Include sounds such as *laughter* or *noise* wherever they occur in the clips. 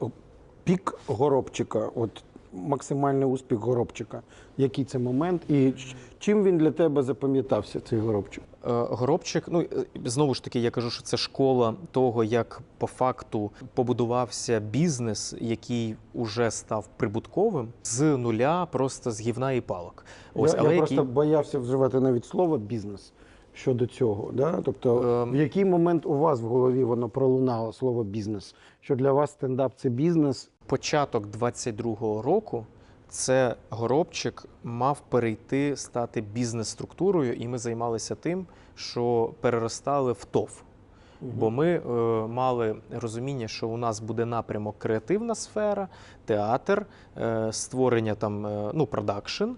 от пік горобчика, от максимальний успіх горобчика. Який це момент, і чим він для тебе запам'ятався, цей горобчик? Е, Горобчик, ну е, знову ж таки, я кажу, що це школа того, як по факту побудувався бізнес, який уже став прибутковим з нуля, просто з гівна і палок. Ось, я але я який... просто боявся вживати навіть слово бізнес щодо цього. Да? Тобто, Ем. в який момент у вас в голові воно пролунало слово бізнес? Що для вас стендап це бізнес? початок 22-го року це горобчик мав перейти стати бізнес-структурою, і ми займалися тим, що переростали в ТОВ. Бо ми е, мали розуміння, що у нас буде напрямок креативна сфера, театр, е, створення там е, ну продакшн, е,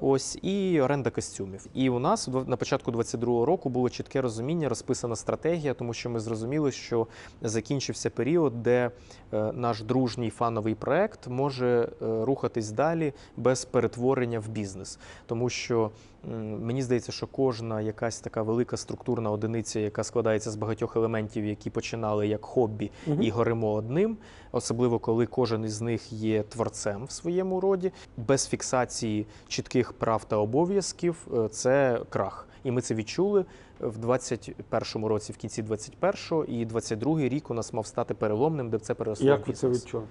ось і оренда костюмів. І у нас на початку 22-го року було чітке розуміння, розписана стратегія, тому що ми зрозуміли, що закінчився період, де е, наш дружній фановий проект може е, рухатись далі без перетворення в бізнес, тому що. м, Мені здається, що кожна якась така велика структурна одиниця, яка складається з багатьох елементів, які починали як хобі і горимо одним, особливо коли кожен із них є творцем в своєму роді, без фіксації чітких прав та обов'язків, е, це крах. І ми це відчули в 21-му році, в кінці 21-го, і 22-й рік у нас мав стати переломним, де це переросло. Як ви це відчули?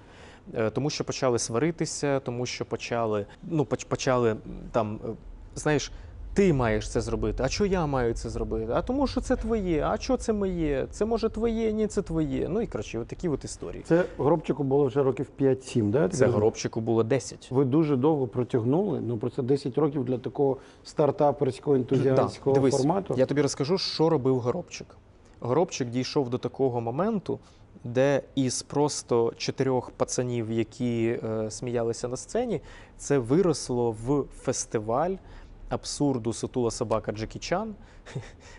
Е, Тому що почали сваритися, тому що почали, ну, почали там, е, знаєш, ти маєш це зробити. А що я маю це зробити? А тому, що це твоє, а що це моє? Це може твоє, ні, це твоє. Ну і коротше, от такі от історії. Це горобчику було вже років 5-7, да? Це розумію? горобчику було 10. Ви дуже довго протягнули. Ну про це 10 років для такого стартаперського ентузіастського Да, дивись, формату. Я тобі розкажу, що робив горобчик. Горобчик дійшов до такого моменту, де із просто чотирьох пацанів, які е, сміялися на сцені, це виросло в фестиваль абсурду Сутула собака Джекі Чан *laughs*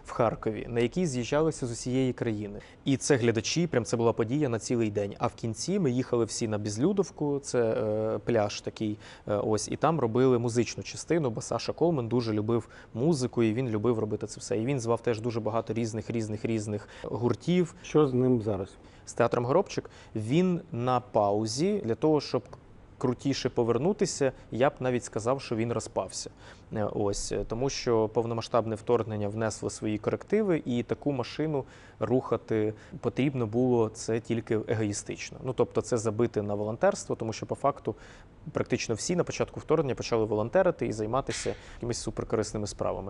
в Харкові, на який з'їжджалися з усієї країни. І це глядачі, прям це була подія на цілий день. А в кінці ми їхали всі на Безлюдовку, це е, пляж такий. Е, ось, і там робили музичну частину, бо Саша Колмен дуже любив музику, і він любив робити це все. І він звав теж дуже багато різних різних різних гуртів Що з ним зараз? з театром Горобчик. Він на паузі для того, щоб крутіше повернутися, я б навіть сказав, що він розпався. Е, Ось е, тому, що повномасштабне вторгнення внесло свої корективи, і таку машину рухати потрібно було це тільки егоїстично. Ну тобто, це забити на волонтерство, тому що по факту практично всі на початку вторгнення почали волонтерити і займатися якимись суперкорисними справами.